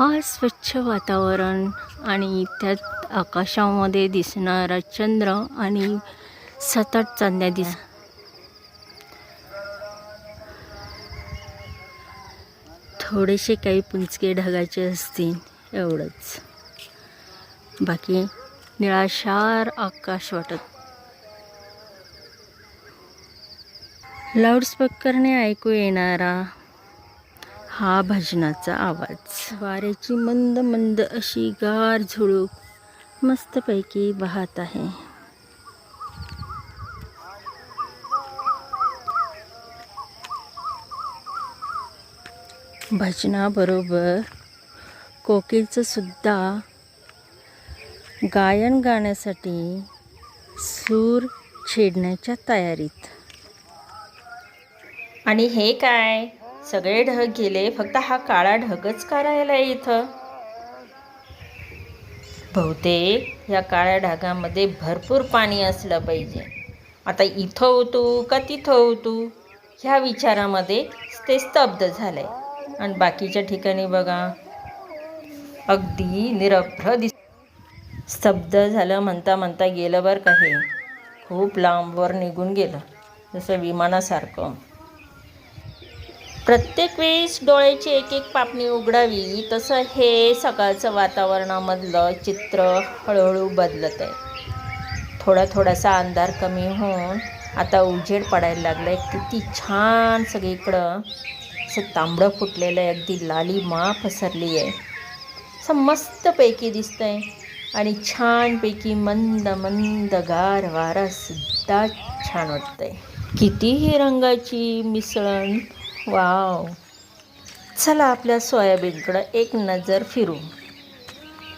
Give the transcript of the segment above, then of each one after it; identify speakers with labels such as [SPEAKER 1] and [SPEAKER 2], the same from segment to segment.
[SPEAKER 1] आज स्वच्छ वातावरण आणि त्यात आकाशामध्ये दिसणारा चंद्र आणि सतत चांदण्या दिस थोडेसे काही पुंचके ढगाचे असतील एवढंच. बाकी निळाशार आकाश वाटत. लाऊडस्पीकरने ऐकू येणारा हा भजनाचा आवाज. वाऱ्याची मंद मंद अशी गार झुळूक मस्तपैकी वाहत आहे. भजनाबरोबर कोकिलचं सुद्धा गायन गाण्यासाठी सूर छेडण्याच्या तयारीत.
[SPEAKER 2] आणि हे काय? सगळे ढग गेले फक्त हा काळा ढगच का राहिला इथं. बहुतेक या काळ्या ढगामध्ये भरपूर पाणी असलं पाहिजे. आता इथं होतो का तिथं होतो? ह्या विचारामध्ये ते स्तब्ध झालंय आणि बाकीच्या ठिकाणी बघा अगदी निरभ्र दिस स्तब्ध झालं म्हणता म्हणता गेलं बरं का हे. खूप लांबवर निघून गेलं. जसं विमानासारखं. प्रत्येक वेळेस डोळ्याची एक एक पापणी उघडावी तसं हे सकाळचं वातावरणामधलं चित्र हळूहळू बदलत आहे. थोडा थोडासा अंधार कमी होऊन आता उजेड पडायला लागलाय. किती छान सगळीकडं असं तांबडं फुटलेलं आहे. अगदी लाली मा पसरली आहे. असं मस्तपैकी दिसतंय आणि छानपैकी मंद मंद गार वारा सुद्धा छान आहे कितीही रंगाची मिसळण वाव. चला आपल्या सोयाबीनकडं एक नजर फिरू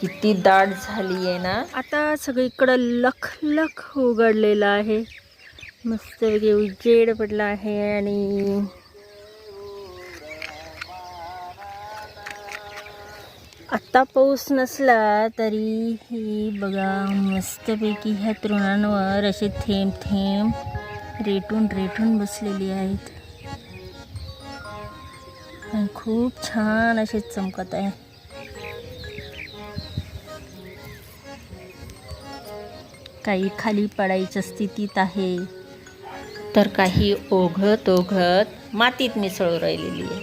[SPEAKER 2] किती दाट झाली आहे ना.
[SPEAKER 1] आता सगळीकडं लख लख उघडलेलं आहे. मस्तपैकी उजेड पडला आहे आणि आत्ता पाऊस नसला तरी ही बघा मस्तपैकी ह्या तृणांवर असे थेंब थेंब रेटून रेटून बसलेली आहेत. आणि खूप छान असे चमकत आहे. काही खाली पडायच्या स्थितीत आहे.
[SPEAKER 2] तर काही ओघत ओघत मातीत मिसळू राहिलेली आहे.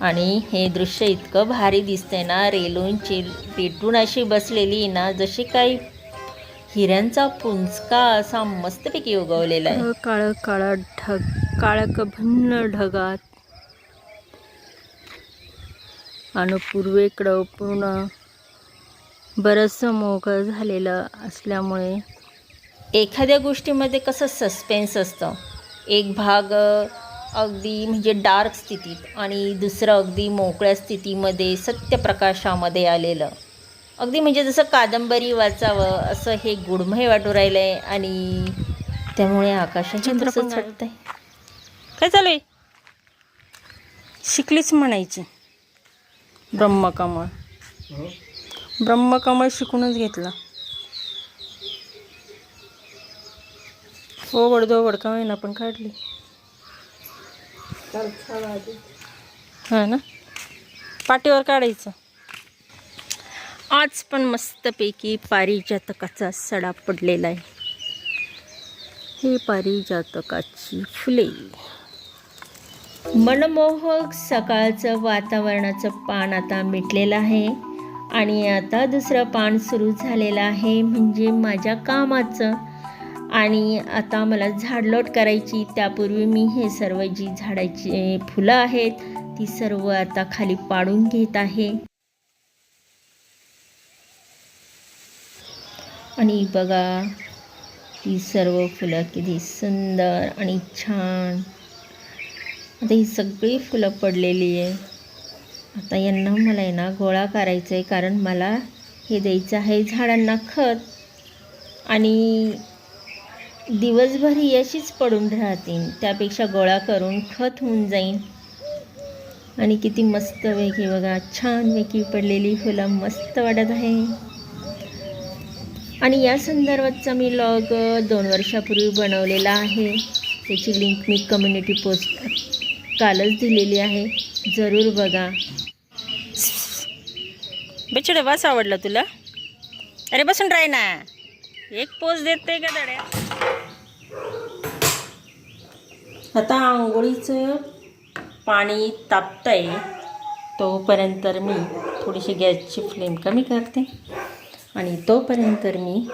[SPEAKER 2] आणि हे दृश्य इतकं भारी दिसतंय ना रेलूंची पेटून अशी बसलेली ना जशी काही हिऱ्यांचा पुंचका असा मस्तपैकी उगवलेला आहे.
[SPEAKER 1] काळं काळा ढग काळं कभन्न ढगात आणि पूर्वेकडं पूर्ण बरंचसं मोकळं झालेलं असल्यामुळे
[SPEAKER 2] एखाद्या गोष्टीमध्ये कसं सस्पेन्स असतं? एक भाग अगदी म्हणजे डार्क स्थितीत आणि दुसरं अगदी मोकळ्या स्थितीमध्ये सत्यप्रकाशामध्ये आलेलं. अगदी म्हणजे जसं कादंबरी वाचावं असं हे गुडमय वाटू राहिलं आहे आणि त्यामुळे आकाशाच्या तसंच. वाटतंय.
[SPEAKER 1] काय चालू आहे? शिकलीच म्हणायची. ब्रह्मकमळ. ब्रह्मकमळ शिकूनच घेतला. हो वडदो का महिना पण काढली. हा ना? पाठीवर काढायचं. आज पण मस्तपैकी पारिजातकाचा सडा पडलेला आहे. ही पारिजातकाची फुले.
[SPEAKER 2] मनमोहक सकाळचं वातावरणाचं पान आता मिटलेलं आहे. आणि आता दुसरं पान सुरू झालेलं आहे म्हणजे माझ्या कामाचं. आणि आता मला झाडलोट करायची त्यापूर्वी मी हे सर्व जी झाडाची फुलं आहेत ती सर्व आता खाली पाडून घेत आहे. आणि बघा ही सर्व फुलं किती सुंदर आणि छान. आता ही सगळी फुलं पडलेली आहे. आता यांना मला आहे ना गोळा करायचं आहे कारण मला हे द्यायचं आहे झाडांना खत. आणि दिवसभर ही अशीच पडून राहतील त्यापेक्षा गोळा करून खत होऊन जाईन आणि किती मस्त वेगळी बघा छानपैकी पडलेली फुलं मस्त वाटत आहे. आणि या संदर्भातचा मी लॉग दोन वर्षापूर्वी बनवलेला आहे. त्याची लिंक मी कम्युनिटी पोस्ट कालच दिलेली आहे. जरूर बघा. बिचडे बस आवडलं तुला? अरे बसून राही ना. एक पोच देते का दड्या? आता आंघोळीचं पाणी तापतंय तोपर्यंत मी थोडीशी गॅसची फ्लेम कमी करते. आणि तोपर्यंत मी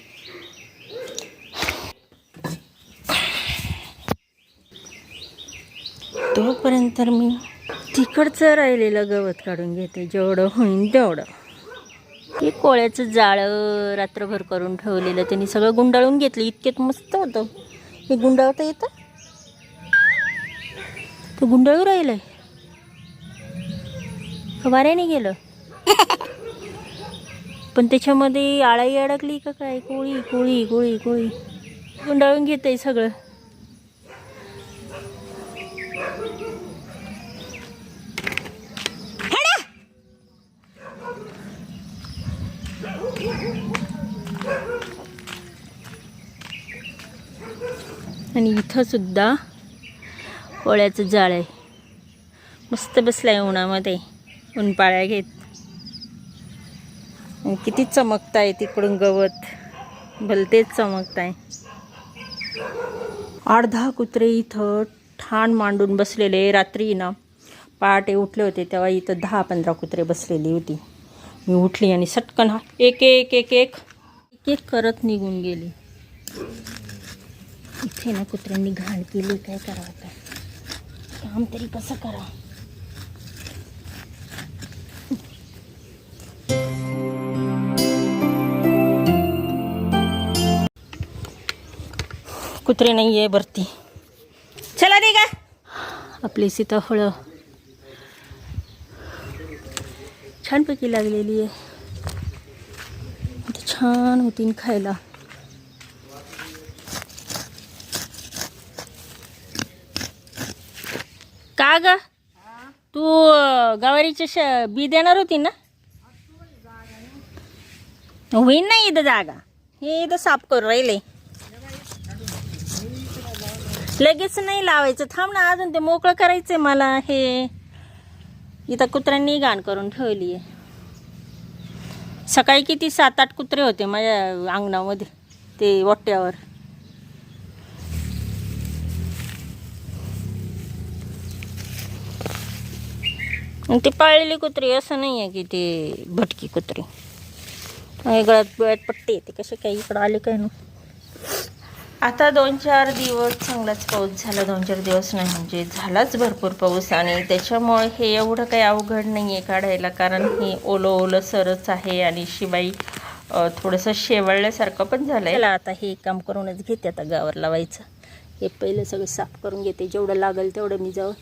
[SPEAKER 2] तोपर्यंत मी तिकडचं राहिलेलं गवत काढून घेते. जेवढं होईन तेवढं. हे कोळ्याचं जाळं रात्रभर करून ठेवलेलं त्यांनी सगळं गुंडाळून घेतलं. इतकेच मस्त होतं. हे गुंडाळता येतं? ते गुंडाळू राहिलंय. आहे वाऱ्याने गेलं? पण त्याच्यामध्ये आळाई अडकली का काय? कोळी कोळी कोळी कोळी. गुंडाळून घेते सगळं. आणि इथं सुद्धा पोळ्याचं जाळ आहे. मस्त बसलाय उन्हामध्ये ऊनपाळ्या घेत. आणि किती चमकताय तिकडून गवत. भलतेच चमकताय. आहे अर्धा कुत्रे इथं ठाण मांडून बसलेले रात्री ना पहाटे उठले होते इथं दहा पंधरा कुत्रे बसलेली होती. मी उठली आणि सटकन हा एक एक एक एक. एक एक करत निघून गेली. इथे ना कुत्र्यांनी घाण केली, काय करावं आता? काम तरी कसं करा कुत्रे नाही दे का आपली सीताफळं. छानपैकी लागलेली आहे. छान होतीन खायला. का ग? तू गवारीचे श बी देणार होती ना? होईन नाही इथं जागा. हे इथं साफ करू राहिले. लगेच नाही लावायचं. थांब ना अजून ते मोकळं करायचंय मला हे. इथं कुत्र्यांनी घाण करून ठेवली आहे सकाळी किती सात आठ कुत्रे होते माझ्या अंगणामध्ये ते वट्ट्यावर आणि ते पाळलेली कुत्री असं नाही आहे की ते भटकी कुत्री. आणि गळ्यात गळ्यात पट्टी येते कसे काही इकडं आले काय ना आता दोन चार दिवस चांगलाच पाऊस झाला. दोन चार दिवस नाही म्हणजे झालाच भरपूर पाऊस आणि त्याच्यामुळे हे एवढं काही अवघड नाही आहे काढायला कारण हे ओलं ओलं सरच आहे आणि शिवाय थोडंसं शेवळल्यासारखं पण झालं आहे आता हे काम करूनच घेते आता गावावर लावायचं. हे पहिलं सगळं साफ करून घेते. जेवढं लागेल तेवढं मी जाऊ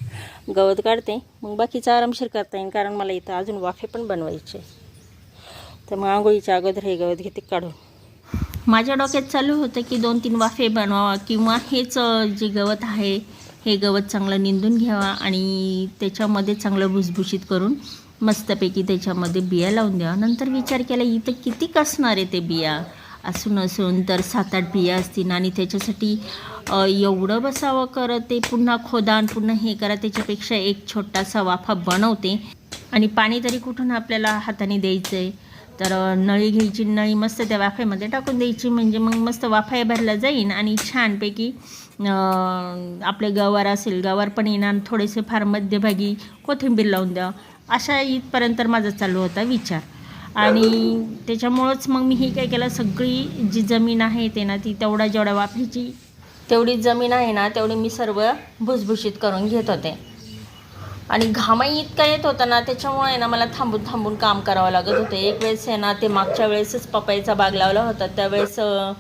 [SPEAKER 2] गवत काढते. मग बाकीचं आरामशीर करता येईल कारण मला इथं अजून वाफे पण बनवायचे तर मग आंघोळीच्या अगोदर हे गवत घेते काढून. माझ्या डोक्यात चालू होतं की दोन तीन वाफे बनवावा किंवा हेच जे गवत आहे हे गवत चांगलं निंदून घ्यावा आणि त्याच्यामध्ये चांगलं भुसभुशीत करून मस्तपैकी त्याच्यामध्ये बिया लावून द्यावा. नंतर विचार केला इथं किती कसणार आहे ते बिया? असून असून तर सात आठ बिया असतील आणि त्याच्यासाठी एवढं बसावं करत ते पुन्हा खोदान पुन्हा हे करा. त्याच्यापेक्षा एक छोटासा वाफा बनवते आणि पाणी तरी कुठून आपल्याला हाताने द्यायचं आहे तर नळी घ्यायची नळी मस्त त्या वाफ्यामध्ये टाकून द्यायची. म्हणजे मग मस्त वाफा भरला जाईन आणि छानपैकी आपले गवार असेल गवार पण येणार थोडेसे फार मध्यभागी कोथिंबीर लावून द्या. अशा इथपर्यंत माझा चालू होता विचार. आणि त्याच्यामुळंच मग मी हे काय केलं सगळी जी जमीन आहे ते ना ती तेवढा जेवढ्या वाफेची तेवढी जमीन आहे ना तेवढी मी सर्व भुसभुशीत करून घेत होते. आणि घामाई इतका येत होता ना त्याच्यामुळे ना मला थांबून थांबून काम करावं लागत होतं. एक वेळेस आहे ना ते मागच्या वेळेसच पपईचा बाग लावला होता. त्यावेळेस अं,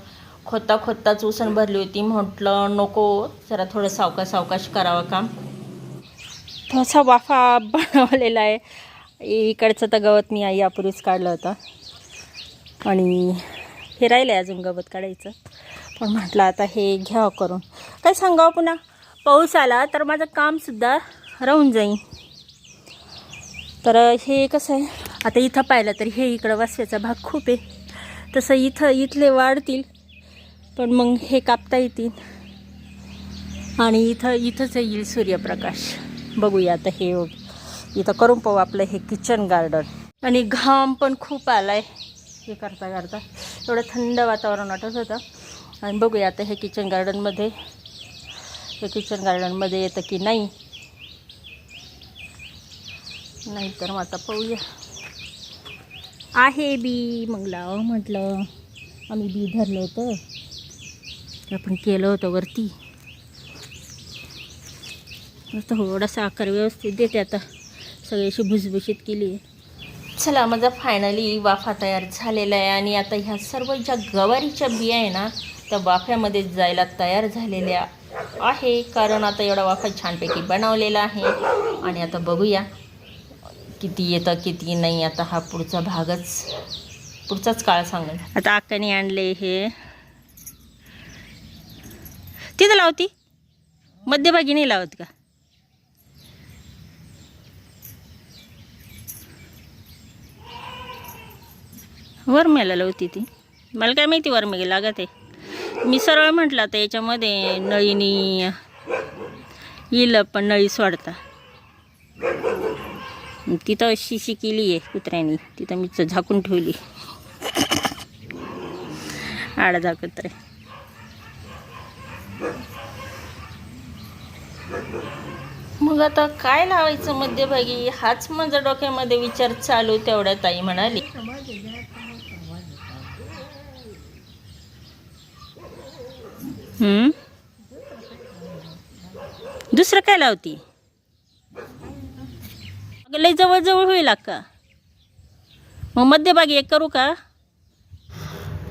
[SPEAKER 2] खोदता खोदताच भरली होती. म्हटलं नको जरा थोडं सावकाश सावकाश करावं काम. तसा वाफा बनवलेला आहे. इकडचं तर गवत मी आई यापूर्वीच काढलं होतं. आणि हे राहिलं आहे अजून गवत काढायचं. पण म्हटलं आता हे घ्यावं करून. काय सांगावं पुन्हा? पाऊस आला तर माझं कामसुद्धा राहून जाईन. तर हे कसं आहे? आता इथं पाहिलं तर हे इकडं वासव्याचा भाग खूप आहे. तसं इथं इथले वाढतील पण मग हे कापता येतील. आणि इथं इथंच येईल सूर्यप्रकाश. बघूया आता हे इथं करून पाहू आपलं हे किचन गार्डन आणि घाम पण खूप आला आहे हे करता करता एवढं थंड वातावरण वाटत होतं. आणि बघूया आता हे किचन गार्डनमध्ये हे किचन गार्डनमध्ये येतं की नाही. नाहीतर मग आता पाहूया आहे बी मग लाव म्हटलं. आम्ही बी धरलं होतं. आपण केलं होतं वरती. आता थोडासा आकार व्यवस्थित देते आता. सगळी अशी भुसभुशीत केली.
[SPEAKER 1] चला माझा फायनली वाफा तयार झालेला आहे आणि आता ह्या सर्व ज्या गवारीच्या बिया आहे ना त्या वाफ्यामध्ये जायला तयार झालेल्या आहे. कारण आता एवढा वाफा छानपैकी बनवलेला आहे. आणि आता बघूया. किती येतं किती नाही आता हा पुढचा भागच पुढचाच काळ सांगेल
[SPEAKER 2] आता आकाने आणले हे. तिथं लावती? मध्यभागी नाही लावत का? वरमेला लावती ती. मला काय माहिती वरमेगी लागत आहे. मी सरळ म्हटलं आता याच्यामध्ये नळीनी येईल पण नळी सोडता. तिथं अशी शी केली आहे कुत्र्यानी. तिथं मी झाकून ठेवली. आडदा कुत्रे
[SPEAKER 1] मग आता काय लावायचं मध्यभागी? हाच माझा डोक्यामध्ये विचार चालू तेवढ्या ताई म्हणाली.
[SPEAKER 2] हम्म? दुसरं काय लावती? लई जवळजवळ होईल का मग मध्यभागी एक करू का?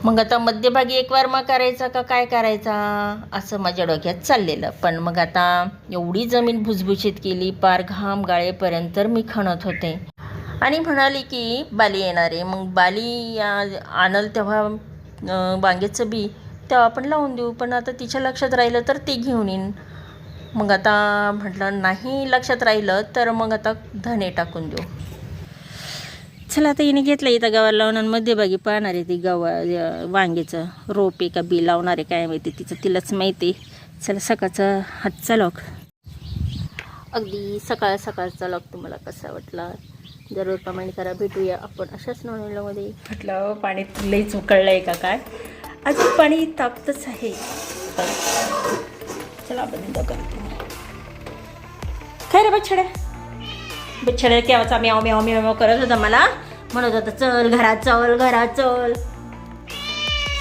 [SPEAKER 1] मग आता मध्यभागी एक वारमा करायचा का काय करायचा? असं माझ्या डोक्यात चाललेलं. पण मग आता एवढी जमीन भुसभुशीत केली पार घाम गाळेपर्यंत तर मी खणत होते. आणि म्हणाली की बाली येणार आहे. मग बाली आणल तेव्हा वांग्याचं बी तेव्हा आपण लावून देऊ. पण आता तिच्या लक्षात राहिलं तर ते घेऊन येईन. मग आता म्हटलं नाही लक्षात राहिलं तर मग आता धने टाकून देऊ.
[SPEAKER 2] चला आता हिने घेतलं इथं गावाला लावून आणि मध्यभागी पाहणार आहे ती गवा अं, वांग्याचं रोप आहे का बी लावणार आहे काय माहिती तिचं तिलाच माहिती चला सकाळचा हातचा लॉक अगदी सकाळ सकाळचा लॉक तुम्हाला कसा वाटला? जरूर कमेंट करा भेटूया आपण अशाच नॉनवेलमध्ये म्हटलं पाणी लईच उकळलं आहे का काय? अजून पाणी तापतच आहे. चला बंद करते. काय रे बछड्या? बिछडे केव्हाचा म्याव म्याव म्याव म्याव करत होता मला. म्हणत होता चल घरात चल घरात चल.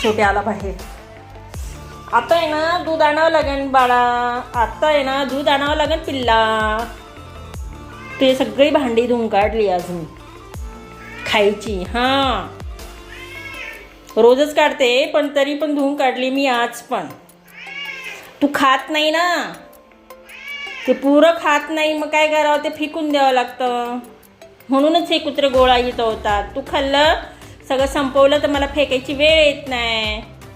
[SPEAKER 2] शेवटी आला बाहेर. आता आहे ना दूध आणावं लागेल बाळा. आता आहे ना दूध आणावं लागेल पिल्ला. ते सगळी भांडी धुवून काढली आज मी खायची हां. रोजच काढते पण तरी पण धुवून काढली मी आज पण. तू खात नाही ना? ते पुरं खात नाही मग काय करावं? ते फेकून द्यावं लागतं. म्हणूनच हे कुत्रे गोळा येत होतात. तू खाल्लं सगळं संपवलं तर मला फेकायची वेळ येत नाही.